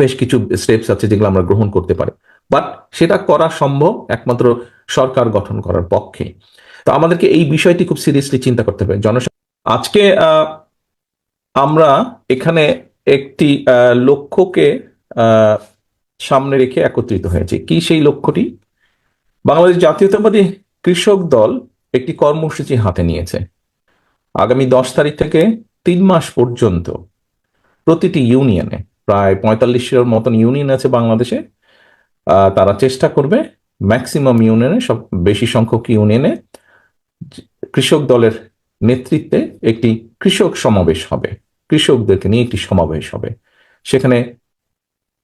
বেশ কিছু স্টেপস আছে যেগুলো আমরা গ্রহণ করতে পারি। বাট সেটা করা সম্ভব একমাত্র সরকার গঠন করার পক্ষে। তো আমাদেরকে এই বিষয়টি খুব সিরিয়াসলি চিন্তা করতে হবে। জন আজকে আমরা এখানে একটি লক্ষ্যকে সামনে রেখে একত্রিত হয়েছে। কি সেই লক্ষ্যটি? বাংলাদেশ জাতীয়তাবাদী কৃষক দল একটি কর্মসূচি হাতে নিয়েছে। আগামী দশ তারিখ থেকে তিন মাস পর্যন্ত প্রতিটি ইউনিয়নে প্রায় পঁয়তাল্লিশের মতন ইউনিয়ন আছে বাংলাদেশে। তারা চেষ্টা করবে ম্যাক্সিমাম ইউনিয়নে সব বেশি সংখ্যক ইউনিয়নে কৃষক দলের নেতৃত্বে একটি কৃষক সমাবেশ হবে। কৃষকদেরকে নিয়ে একটি সমাবেশ হবে। সেখানে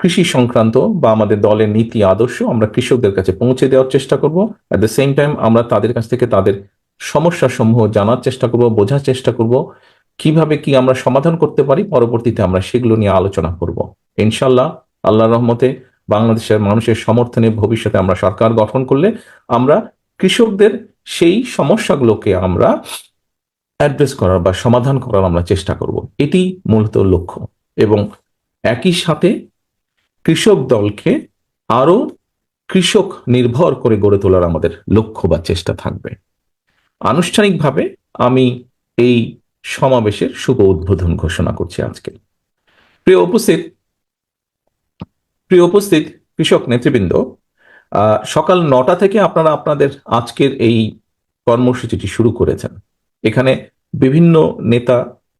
কৃষি সংক্রান্ত বা আমাদের দলের নীতি, আদর্শ আমরা কৃষকদের কাছে পৌঁছে দেওয়ার চেষ্টা করব। অ্যাট দ্য সেম টাইম আমরা তাদের কাছ থেকে তাদের সমস্যা সমূহ জানার চেষ্টা করব, বোঝার চেষ্টা করব। কীভাবে কি আমরা সমাধান করতে পারি, পরবর্তীতে আমরা সেগুলো নিয়ে আলোচনা করব। ইনশাল্লাহ আল্লাহ রহমতে বাংলাদেশের মানুষের সমর্থনে ভবিষ্যতে আমরা সরকার গঠন করলে আমরা কৃষকদের সেই সমস্যাগুলোকে আমরা অ্যাড্রেস করার বা সমাধান করার আমরা চেষ্টা করব। এটি মূলত লক্ষ্য এবং একই সাথে কৃষক দলকে আরও কৃষক নির্ভর করে গড়ে তোলার আমাদের লক্ষ্য বা চেষ্টা থাকবে। আনুষ্ঠানিকভাবে আমি এই সমাবেশের শুভ উদ্বোধন ঘোষণা করছি আজকে। প্রিয় উপস্থিত প্রিয় উপস্থিত কৃষক নেতৃবৃন্দ সকাল নটা থেকে আপনারা আপনাদের আজকের এই কর্মসূচিটি শুরু করেছেন। এখানে বিভিন্ন নেতা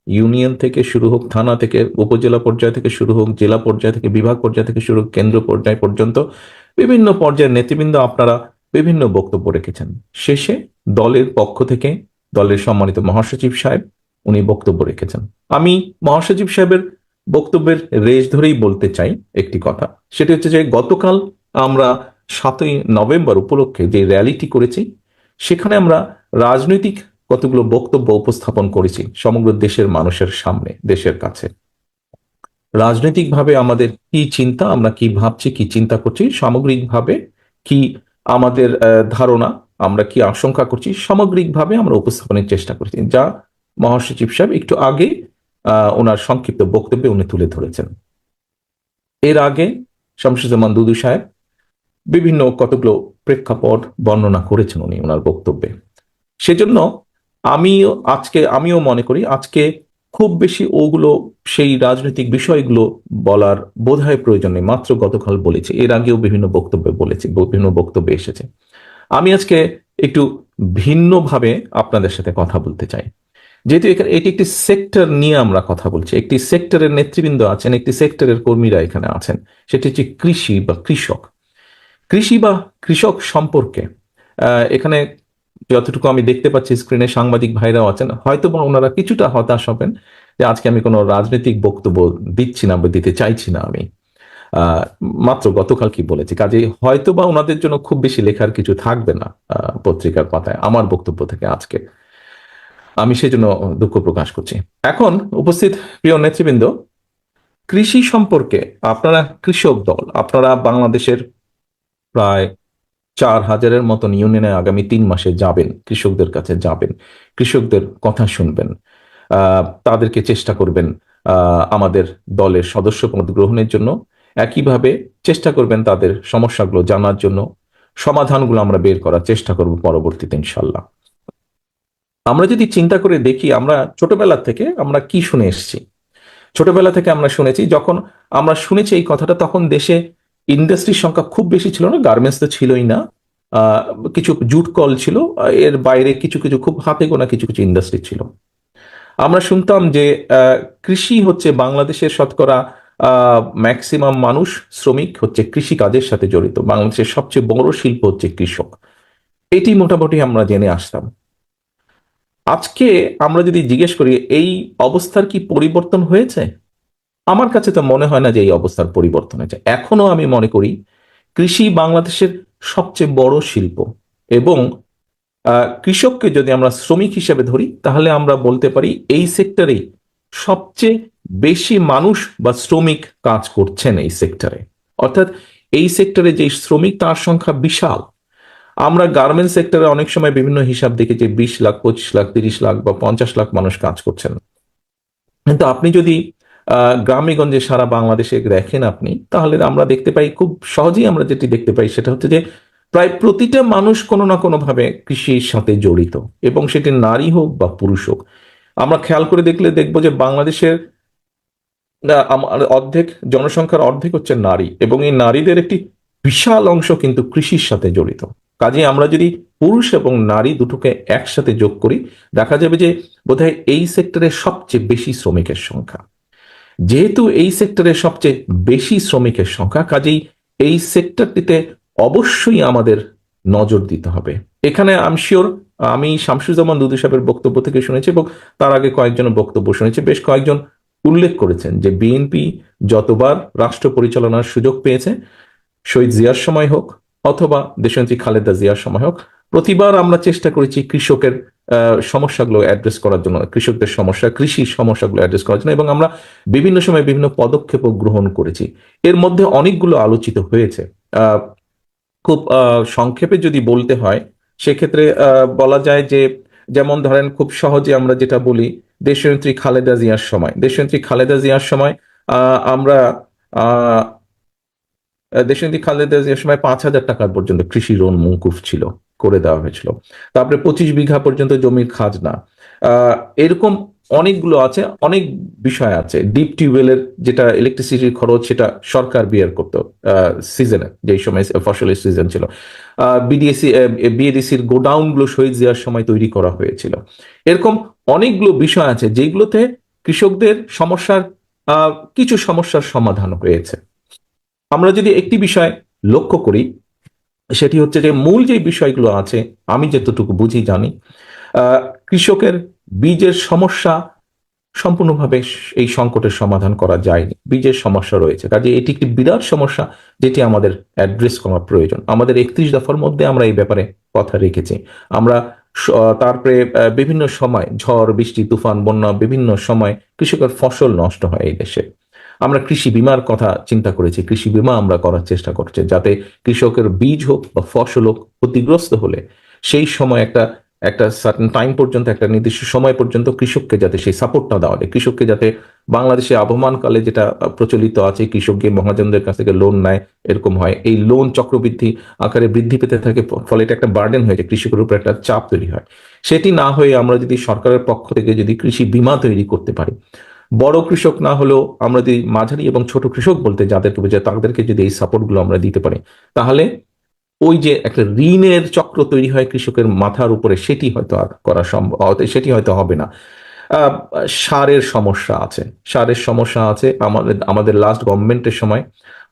ইউনিয়ন থেকে শুরু হোক, থানা থেকে, উপজেলা পর্যায় থেকে শুরু হোক, জেলা পর্যায় থেকে, বিভাগ পর্যায় থেকে শুরু হোক, কেন্দ্র পর্যায় পর্যন্ত বিভিন্ন পর্যায়ের নেতৃবৃন্দ আপনারা বিভিন্ন বক্তব্য রেখেছেন। শেষে দলের পক্ষ থেকে দলের সম্মানিত মহাসচিব সাহেব উনি বক্তব্য রেখেছেন। আমি মহাসচিব সাহেবের বক্তব্যের রেশ ধরেই বলতে চাই একটি কথা। সেটি হচ্ছে যে গতকাল আমরা সাতই নভেম্বর উপলক্ষে যে র্যালিটি করেছি, সেখানে আমরা রাজনৈতিক কতগুলো বক্তব্য উপস্থাপন করেছি সমগ্র দেশের মানুষের সামনে, দেশের কাছে। রাজনৈতিকভাবে আমাদের কি চিন্তা, আমরা কি ভাবছি, কি চিন্তা করছি, সামগ্রিকভাবে কি আমাদের ধারণা, আমরা কি আশঙ্কা করছি, সামগ্রিকভাবে আমরা উপস্থাপনের চেষ্টা করছি, যা মহাসচিব সাহেব একটু আগে ওনার সংক্ষিপ্ত বক্তব্যে উনি তুলে ধরেছেন। এর আগে শামসুজ্জামান দুদু সাহেব বিভিন্ন কতগুলো প্রেক্ষাপট বর্ণনা করেছেন উনি ওনার বক্তব্যে। সেজন্য আমিও আজকে, আমিও মনে করি আজকে খুব বেশি ওগুলো সেই রাজনৈতিক বিষয়গুলো বলার বোধহয় প্রয়োজন নেই। মাত্র গতকাল বলেছি, এর আগেও বিভিন্ন বক্তব্যে বলেছি, বিভিন্ন বক্তব্যে এসেছে। আমি আজকে একটু ভিন্নভাবে আপনাদের সাথে কথা বলতে চাই। যেহেতু এখানে এটি একটি সেক্টর নিয়ে আমরা কথা বলছি, একটি সেক্টরের নেতৃবৃন্দ আছেন, একটি সেক্টরের কর্মীরা এখানে আছেন, সেটি হচ্ছে কৃষি বা কৃষক। কৃষি বা কৃষক সম্পর্কে এখানে যতটুকু আমি দেখতে পাচ্ছি স্ক্রিনে সাংবাদিক ভাইরাও আছেন, হয়তো বা ওনারা কিছুটা হতাশ হবেন যে আজকে আমি কোনো রাজনৈতিক বক্তব্য দিচ্ছি না বা দিতে চাইছি না আমি। মাত্র গতকাল কি বলেছি কাজে হয়তো বা ওনাদের জন্য খুব বেশি লেখার কিছু থাকবে না পত্রিকার পাতায়, আমার বক্তব্য থেকে আজকে। আমি সেজন্য দুঃখ প্রকাশ করছি। এখন উপস্থিত প্রিয় নেতৃবৃন্দ, কৃষি সম্পর্কে আপনারা কৃষক দল, আপনারা বাংলাদেশের প্রায় চার হাজারের মতন ইউনিয়নে আগামী তিন মাসে যাবেন, কৃষকদের কাছে যাবেন, কৃষকদের কথা শুনবেন তাদেরকে চেষ্টা করবেন আমাদের দলের সদস্য পদ গ্রহণের জন্য। একইভাবে চেষ্টা করবেন তাদের সমস্যাগুলো জানার জন্য। সমাধানগুলো আমরা বের করার চেষ্টা করব পরবর্তীতে, ইনশাল্লাহ। আমরা যদি চিন্তা করে দেখি আমরা ছোটবেলা থেকে আমরা কি শুনে এসেছি? ছোটবেলা থেকে আমরা শুনেছি, যখন আমরা শুনেছি এই কথাটা, তখন দেশে ইন্ডাস্ট্রির সংখ্যা খুব বেশি ছিল না গার্মেন্টস তো ছিলই না কিছু জুট কল ছিল এর বাইরে কিছু কিছু খুব হাতে গোনা কিছু কিছু ইন্ডাস্ট্রি ছিল। আমরা শুনতাম যে কৃষি হচ্ছে বাংলাদেশের শতকরা ম্যাক্সিমাম মানুষ, শ্রমিক হচ্ছে কৃষি কাজের সাথে জড়িত, বাংলাদেশের সবচেয়ে বড় শিল্প হচ্ছে কৃষক। এটি মোটামুটি আমরা জেনে আসতাম। আজকে আমরা যদি জিজ্ঞেস করি, এই অবস্থার কি পরিবর্তন হয়েছে? আমার কাছে তো মনে হয় না যে এই অবস্থার পরিবর্তন হয়েছে। এখনও আমি মনে করি, কৃষি বাংলাদেশের সবচেয়ে বড় শিল্প এবং কৃষককে যদি আমরা শ্রমিক হিসেবে ধরি, তাহলে আমরা বলতে পারি এই সেক্টরেই সবচেয়ে বেশি মানুষ বা শ্রমিক কাজ করছেন এই সেক্টরে অর্থাৎ এই সেক্টরে যে শ্রমিক, তার সংখ্যা বিশাল। আমরা গার্মেন্টস সেক্টরে অনেক সময় বিভিন্ন হিসাব দেখি যে বিশ লাখ, পঁচিশ লাখ, তিরিশ লাখ বা পঞ্চাশ লাখ মানুষ কাজ করছেন। কিন্তু আপনি যদি গ্রামেগঞ্জে সারা বাংলাদেশে দেখেন আপনি, তাহলে আমরা দেখতে পাই, খুব সহজেই আমরা যেটি দেখতে পাই সেটা হচ্ছে যে প্রায় প্রতিটা মানুষ কোনো না কোনো ভাবে কৃষির সাথে জড়িত এবং সেটি নারী হোক বা পুরুষ হোক। আমরা খেয়াল করে দেখলে দেখব যে বাংলাদেশের অর্ধেক, জনসংখ্যার অর্ধেক হচ্ছে নারী এবং এই নারীদের একটি বিশাল অংশ কিন্তু কৃষির সাথে জড়িত। কাজে আমরা যদি পুরুষ এবং নারী দুটোকে একসাথে যোগ করি, দেখা যাবে যে বোধহয় এই সেক্টরে সবচেয়ে বেশি শ্রমিকের সংখ্যা। যেহেতু এই সেক্টরে সবচেয়ে বেশি শ্রমিকের সংখ্যা, কাজেই এই সেক্টরটিতে অবশ্যই আমাদের নজর দিতে হবে। এখানে আমি শিওর আমি শামসুজ্জামান দুদু সাহেবের বক্তব্য থেকে শুনেছি এবং তার আগে কয়েকজন বক্তব্য শুনেছি। বেশ কয়েকজন উল্লেখ করেছেন যে বিএনপি যতবার রাষ্ট্র পরিচালনার সুযোগ পেয়েছে, শহীদ জিয়ার সময় হোক অথবা দেশনেত্রী খালেদা জিয়ার সময় হোক, প্রতিবার আমরা চেষ্টা করেছি কৃষকের সমস্যাগুলো অ্যাড্রেস করার জন্য, কৃষকদের সমস্যা কৃষির সমস্যাগুলো অ্যাড্রেস করার জন্য, এবং আমরা বিভিন্ন সময় বিভিন্ন পদক্ষেপ গ্রহণ করেছি। এর মধ্যে অনেকগুলো আলোচিত হয়েছে। খুব সংক্ষেপে যদি বলতে হয়, সেক্ষেত্রে বলা যায় যে, যেমন ধরেন খুব সহজে আমরা যেটা বলি, দেশনেত্রী খালেদা জিয়ার সময়। দেশনেত্রী খালেদা জিয়ার সময় আমরা দেশনেত্রী খালেদা জিয়ার সময় পাঁচ হাজার টাকা পর্যন্ত কৃষি লোন মৌকুফ ছিল, করে দেওয়া হয়েছিল। তারপরে পঁচিশ বিঘা পর্যন্ত জমির খাজনা। এরকম অনেকগুলো আছে, অনেক বিষয় আছে। ডিপ টিউবওয়েলের যেটা ইলেকট্রিসিটির খরচ, সেটা সরকার বিয়ার করতো সিজনে যেই সময় ফসলের সিজন ছিল। বিডিএসি বিএডিসির গোডাউনগুলো শহীদ জিয়ার সময় তৈরি করা হয়েছিল। এরকম অনেকগুলো বিষয় আছে, যেগুলোতে কৃষকদের সমস্যার কিছু সমস্যার সমাধান হয়েছে। আমরা যদি একটি বিষয় লক্ষ্য করি, সেটি হচ্ছে যে মূল যে বিষয়গুলো আছে, আমি যতটুকু বুঝি জানি কৃষকের বীজের সমস্যা সম্পূর্ণভাবে এই সংকটের সমাধান করা যায়নি। বীজের সমস্যা রয়েছে। কাজে এটি একটি বিরাট সমস্যা যেটি আমাদের অ্যাড্রেস করা প্রয়োজন। আমাদের একত্রিশ দফার মধ্যে আমরা এই ব্যাপারে কথা রেখেছি। আমরা তারপরে বিভিন্ন সময় ঝড়, বৃষ্টি, তুফান, বন্যা বিভিন্ন সময় কৃষকের ফসল নষ্ট হয় এই দেশে। আমরা কৃষি বিমার কথা চিন্তা করেছি। কৃষি বিমা আমরা করার চেষ্টা করছি যাতে কৃষকের বীজ হোক বা ফসল হোক ক্ষতিগ্রস্ত হলে সেই সময় একটা একটা সার্টেন টাইম পর্যন্ত, একটা নির্দিষ্ট সময় পর্যন্ত কৃষককে যাতে সেই সাপোর্টটা দেওয়া যায়। কৃষককে যাতে বাংলাদেশে আবহমানকালে যেটা প্রচলিত আছে, কৃষক গিয়ে মহাজনদের কাছ থেকে লোন নেয়, এরকম হয়। এই লোন চক্রবৃদ্ধি আকারে বৃদ্ধি পেতে থাকে ফলে এটা একটা বার্ডেন হয়ে যায়, কৃষকের উপর একটা চাপ তৈরি হয়। সেটি না হয়ে আমরা যদি সরকারের পক্ষ থেকে যদি কৃষি বিমা তৈরি করতে পারি বড় কৃষক না হলেও আমরা যদি মাঝারি এবং ছোট কৃষক বলতে যাদেরকে বোঝায় তাদেরকে যদি এই সাপোর্টগুলো আমরা দিতে পারি, তাহলে ওই যে একটা ঋণের চক্র তৈরি হয় কৃষকের মাথার উপরে, সেটি হয়তো আর করা সম্ভব সেটি হয়তো হবে না। সারের সমস্যা আছে। সারের সমস্যা আছে। আমাদের আমাদের লাস্ট গভর্নমেন্টের সময়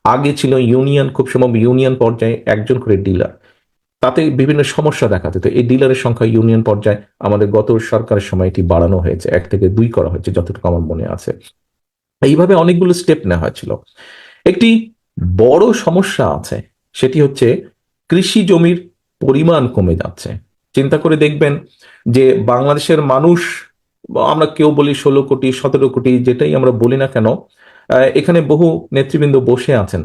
আগে ছিল ইউনিয়ন খুব সম্ভব ইউনিয়ন পর্যায়ে একজন করে ডিলার তাতে বিভিন্ন সমস্যা দেখা যেত এই ডিলারের সংখ্যা ইউনিয়ন পর্যায়ে আমাদের গত সরকারের সময় এটি বাড়ানো হয়েছে, এক থেকে দুই করা হয়েছে, যতটুকু আমার মনে আছে। এইভাবে অনেকগুলো স্টেপ নেওয়া হয়েছিল। একটি বড় সমস্যা আছে, সেটি হচ্ছে কৃষি জমির পরিমাণ কমে যাচ্ছে। চিন্তা করে দেখবেন যে বাংলাদেশের মানুষ, আমরা কেউ বলি ষোলো কোটি, সতেরো কোটি, যেটাই আমরা বলি না কেন এখানে বহু নেতৃবৃন্দ বসে আছেন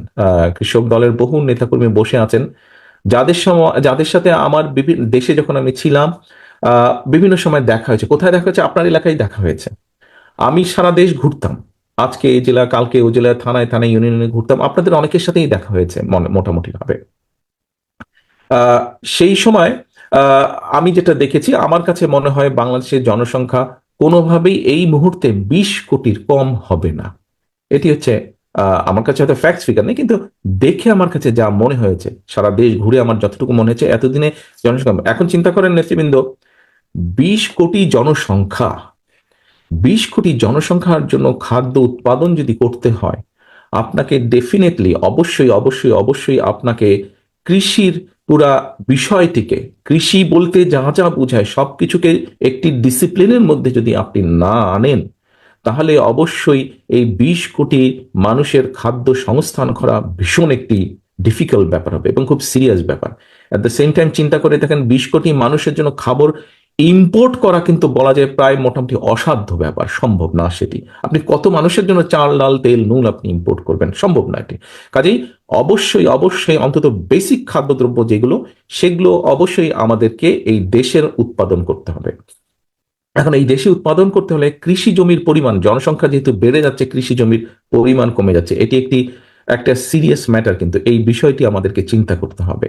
কৃষক দলের বহু নেতাকর্মী বসে আছেন যাদের সময়, যাদের সাথে আমার বিভিন্ন দেশে যখন আমি ছিলাম বিভিন্ন সময় দেখা হয়েছে। কোথায় দেখা হয়েছে? আপনার এলাকায় দেখা হয়েছে। আমি সারা দেশ ঘুরতাম। আজকে এই জেলা, কালকে ওই জেলা থানায় থানায় ইউনিয়নে ঘুরতাম। আপনাদের অনেকের সাথেই দেখা হয়েছে মনে- মোটামুটি ভাবে সেই সময় আমি যেটা দেখেছি, আমার কাছে মনে হয় বাংলাদেশের জনসংখ্যা কোনোভাবেই এই মুহূর্তে বিশ কোটির কম হবে না। এটি হচ্ছে আমার কাছে হয়তো ফ্যাক্ট ফিগার নেই, কিন্তু দেখে আমার কাছে যা মনে হয়েছে, সারা দেশ ঘুরে আমার যতটুকু মনে হয়েছে, এতদিনে জনসংখ্যা এখন চিন্তা করেন নেতৃবৃন্দ, বিশ কোটি জনসংখ্যা, বিশ কোটি জনসংখ্যার জন্য খাদ্য উৎপাদন যদি করতে হয়, আপনাকে ডেফিনেটলি অবশ্যই অবশ্যই অবশ্যই আপনাকে কৃষির পুরা বিষয়টিকে, কৃষি বলতে যা যা বোঝায়, সবকিছুকে একটি ডিসিপ্লিনের মধ্যে যদি আপনি না আনেন তাহলে অবশ্যই এই বিশ কোটি মানুষের খাদ্য সংস্থান করা ভীষণ একটি ডিফিকাল্ট ব্যাপার হবে এবং খুব সিরিয়াস ব্যাপার। অ্যাট দ্য সেম টাইম চিন্তা করে দেখেন, বিশ কোটি মানুষের জন্য খাবার ইম্পোর্ট করা কিন্তু বলা যায় প্রায় মোটামুটি অসাধ্য ব্যাপার, সম্ভব না সেটি। আপনি কত মানুষের জন্য চাল, ডাল, তেল, নুন আপনি ইম্পোর্ট করবেন? সম্ভব না এটি। কাজেই অবশ্যই অবশ্যই অন্তত বেসিক খাদ্যদ্রব্য যেগুলো, সেগুলো অবশ্যই আমাদেরকে এই দেশের উৎপাদন করতে হবে। এখন এই দেশে উৎপাদন করতে হলে কৃষি জমির পরিমাণ, জনসংখ্যা যেহেতু বেড়ে যাচ্ছে, কৃষি জমির পরিমাণ কমে যাচ্ছে, এটি একটি, একটা সিরিয়াস ম্যাটার কিন্তু এই বিষয়টি আমাদেরকে চিন্তা করতে হবে।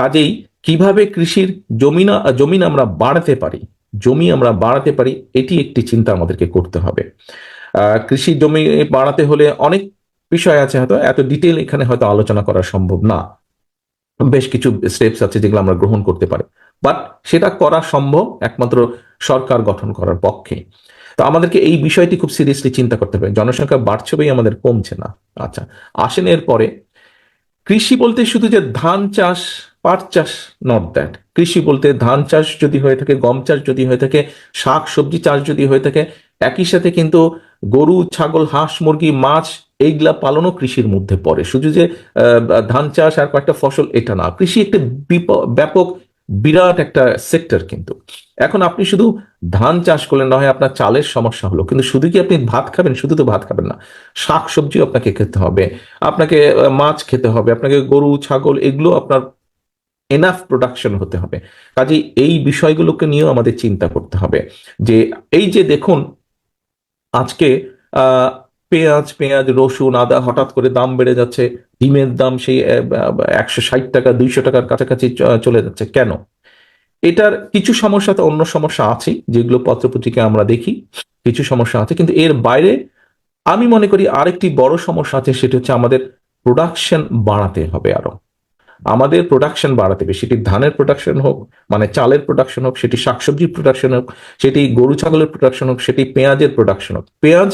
কাজেই কীভাবে কৃষির জমিনা জমিন আমরা বাড়াতে পারি, জমি আমরা বাড়াতে পারি, এটি একটি চিন্তা আমাদেরকে করতে হবে। কৃষি জমি বাড়াতে হলে অনেক বিষয় আছে হয়তো, এত ডিটেল এখানে হয়তো আলোচনা করা সম্ভব না। বেশ কিছু স্টেপস আছে যেগুলো আমরা গ্রহণ করতে পারি। বাট সেটা করা সম্ভব একমাত্র সরকার গঠন করার পক্ষে। তো আমাদেরকে এই বিষয়টি খুব সিরিয়াসলি চিন্তা করতে হবে। জনসংখ্যা বাড়ছে বই আমাদের কমছে না। আচ্ছা আসেন এরপরে। কৃষি বলতে শুধু যে ধান চাষ, পাট চাষ নট দ্যাট কৃষি বলতে ধান চাষ যদি হয়ে থাকে, গম চাষ যদি হয়ে থাকে, শাক সবজি চাষ যদি হয়ে থাকে, একই সাথে কিন্তু গরু, ছাগল, হাঁস, মুরগি, মাছ, এইগুলা পালনও কৃষির মধ্যে পড়ে। শুধু যে ধান চাষ আর কয়েকটা ফসল এটা না। কৃষি একটা ব্যাপক বিরাট একটা সেক্টর কিন্তু। এখন আপনি শুধু ধান চাষ করলেন, না হয় আপনার চালের সমস্যা হলো, কিন্তু শুধু কি আপনি ভাত খাবেন? শুধু তো ভাত খাবেন না। শাক সবজিও আপনাকে খেতে হবে, আপনাকে মাছ খেতে হবে, আপনাকে গরু, ছাগল, এগুলো আপনার এনাফ প্রোডাকশন হতে হবে। কাজে এই বিষয়গুলোকে নিয়েও আমাদের চিন্তা করতে হবে যে, এই যে দেখুন, আজকে পেঁয়াজ পেঁয়াজ, রসুন, আদা হঠাৎ করে দাম বেড়ে যাচ্ছে। ডিমের দাম সেই একশো ষাট টাকা, দুইশো টাকার কাছাকাছি চলে যাচ্ছে। কেন? এটার কিছু সমস্যা তো অন্য সমস্যা আছে যেগুলো পত্রপত্রিকায় আমরা দেখি, কিছু সমস্যা আছে। কিন্তু এর বাইরে আমি মনে করি আরেকটি বড় সমস্যা আছে, সেটা হচ্ছে আমাদের প্রোডাকশন বাড়াতে হবে আরও। আমাদের প্রোডাকশন বাড়াতে হবে। সেটি ধানের প্রোডাকশন হোক মানে চালের প্রোডাকশন হোক, সেটি শাকসবজির প্রোডাকশন হোক, সেটি গরু, ছাগলের প্রোডাকশন হোক, সেটি পেঁয়াজের প্রোডাকশন হোক। পেঁয়াজ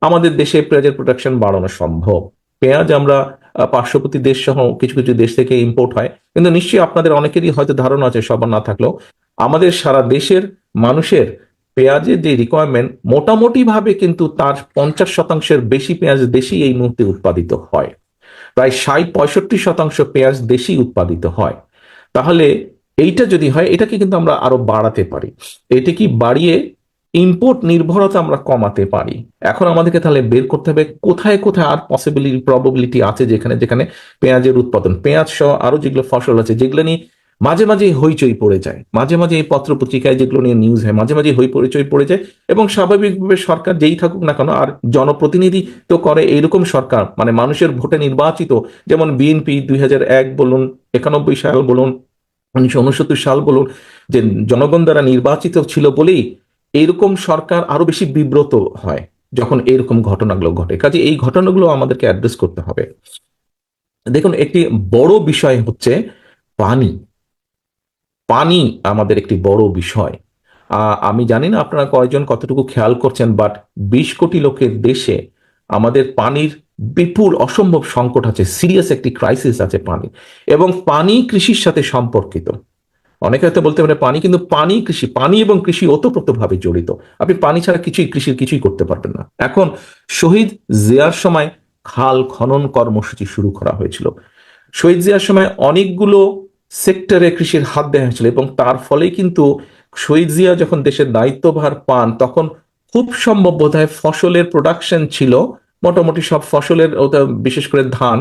আমাদের দেশে পেঁয়াজের প্রোডাকশন বাড়ানো সম্ভব। পেঁয়াজ আমরা পার্শ্ববর্তী দেশ সহ কিছু কিছু দেশ থেকে ইম্পোর্ট হয়। কিন্তু নিশ্চয়ই আপনাদের অনেকেরই হয়তো ধারণা আছে, সবার না থাকলেও। আমাদের সারা দেশের মানুষের পেঁয়াজের যে রিকোয়ারমেন্ট মোটামুটি ভাবে কিন্তু তার পঞ্চাশ শতাংশের বেশি পেঁয়াজ দেশেই এই মুহূর্তে উৎপাদিত হয়। প্রায় ষাট, পঁয়ষট্টি শতাংশ পেঁয়াজ দেশেই উৎপাদিত হয়। তাহলে এইটা যদি হয়, এটাকে কিন্তু আমরা আরও বাড়াতে পারি। এটা কি বাড়িয়ে ইম্পোর্ট নির্ভরতা আমরা কমাতে পারি। এখন আমাদেরকে তাহলে বের করতে হবে কোথায় কোথায় আর পসিবিলিটি প্রবাবিলিটি আছে যেখানে যেখানে পেঁয়াজের উৎপাদন। পেঁয়াজ সহ আরও যেগুলো ফসল আছে যেগুলো নিয়ে মাঝে মাঝে হইচই পড়ে যায়। মাঝে মাঝে এই পত্র পত্রিকায় যেগুলো নিয়ে নিউজ হয়, মাঝে মাঝে হই পরিচয় পড়ে যায় এবং স্বাভাবিকভাবে সরকার যেই থাকুক না কেন আর জনপ্রতিনিধি তো করে এইরকম সরকার। মানে মানুষের ভোটে নির্বাচিত যেমন বিএনপি দুই এক বলুন, একানব্বই সাল বলুন, উনিশশো উনসত্তর সাল বলুন, যে জনগণ দ্বারা নির্বাচিত ছিল বলেই এইরকম সরকার আরও বেশি বিব্রত হয় যখন এরকম ঘটনাগুলো ঘটে। কাজে এই ঘটনাগুলো আমাদেরকে অ্যাড্রেস করতে হবে। দেখুন, একটি বড় বিষয় হচ্ছে পানি। পানি আমাদের একটি বড় বিষয়। আমি জানি না আপনারা কয়জন কতটুকু খেয়াল করছেন বাট বিশ কোটি লোকের দেশে আমাদের পানির বিপুল অসম্ভব সংকট আছে সিরিয়াস একটি ক্রাইসিস আছে পানি এবং পানি কৃষির সাথে সম্পর্কিত। অনেকে হয়তো বলতে পারে পানি কিন্তু পানি কৃষি, পানি এবং কৃষি ওতপ্রোতভাবে জড়িত। আপনি পানি ছাড়া কিছুই কৃষির কিছুই করতে পারবেন না। এখন শহীদ জিয়ার সময় খাল খনন কর্মসূচি শুরু করা হয়েছিল। শহীদ জিয়ার সময় অনেকগুলো সেক্টরে কৃষির হাত দেওয়া হয়েছিল এবং তার ফলেই কিন্তু শহীদ জিয়া যখন দেশের দায়িত্বভার পান, তখন খুব সম্ভব বোধহয় ফসলের প্রোডাকশন ছিল, মোটামুটি সব ফসলের বিশেষ করে ধান,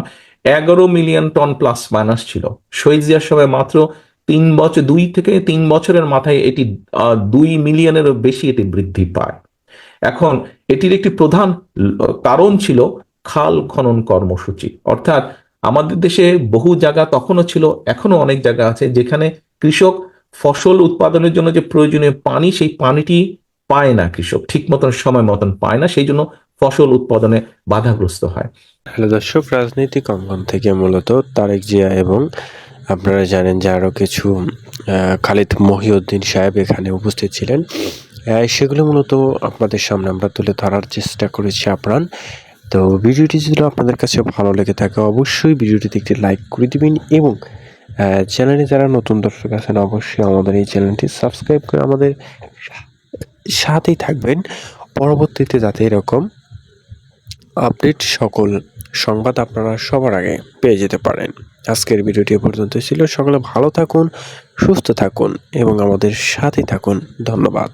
এগারো মিলিয়ন টন প্লাস মাইনাস ছিল। শহীদ জিয়ার সময় মাত্র তিন বছর, দুই থেকে তিন বছরের মাথায় এটি দুই মিলিয়নেরও বেশি এটি বৃদ্ধি পায়। এখন এটির একটি প্রধান কারণ ছিল খাল খনন কর্মসূচি। অর্থাৎ আমাদের দেশে বহু জায়গা তখনও ছিল এখনও অনেক জায়গা আছে যেখানে কৃষক ফসল উৎপাদনের জন্য যে প্রয়োজনীয় পানি, সেই পানিটি পায় না কৃষক, ঠিক মতন সময় মতন পায় না, সেই জন্য ফসল উৎপাদনে বাধাগ্রস্ত হয়। হ্যালো দর্শক, রাজনৈতিক অঙ্গন থেকে মূলত তারেক জিয়া এবং আপনারা জানেন যে আরও কিছু খালিদ মহিউদ্দিন সাহেব এখানে উপস্থিত ছিলেন। সেগুলো মূলত আপনাদের সামনে আমরা তুলে ধরার চেষ্টা করেছি আপ্রাণ। তো ভিডিওটি যদি আপনাদের কাছে ভালো লেগে থাকে, অবশ্যই ভিডিওটিতে একটি লাইক করে দিবেন এবং চ্যানেলে যারা নতুন দর্শক আছেন, অবশ্যই আমাদের এই চ্যানেলটি সাবস্ক্রাইব করে আমাদের সাথেই থাকবেন। পরবর্তীতে যাতে এরকম আপডেট সকল সংবাদ আপনারা সবার আগে পেয়ে যেতে পারেন। আজকের ভিডিওটি পর্যন্ত ছিল। সকলে ভালো থাকুন সুস্থ থাকুন এবং আমাদের সাথে থাকুন। ধন্যবাদ।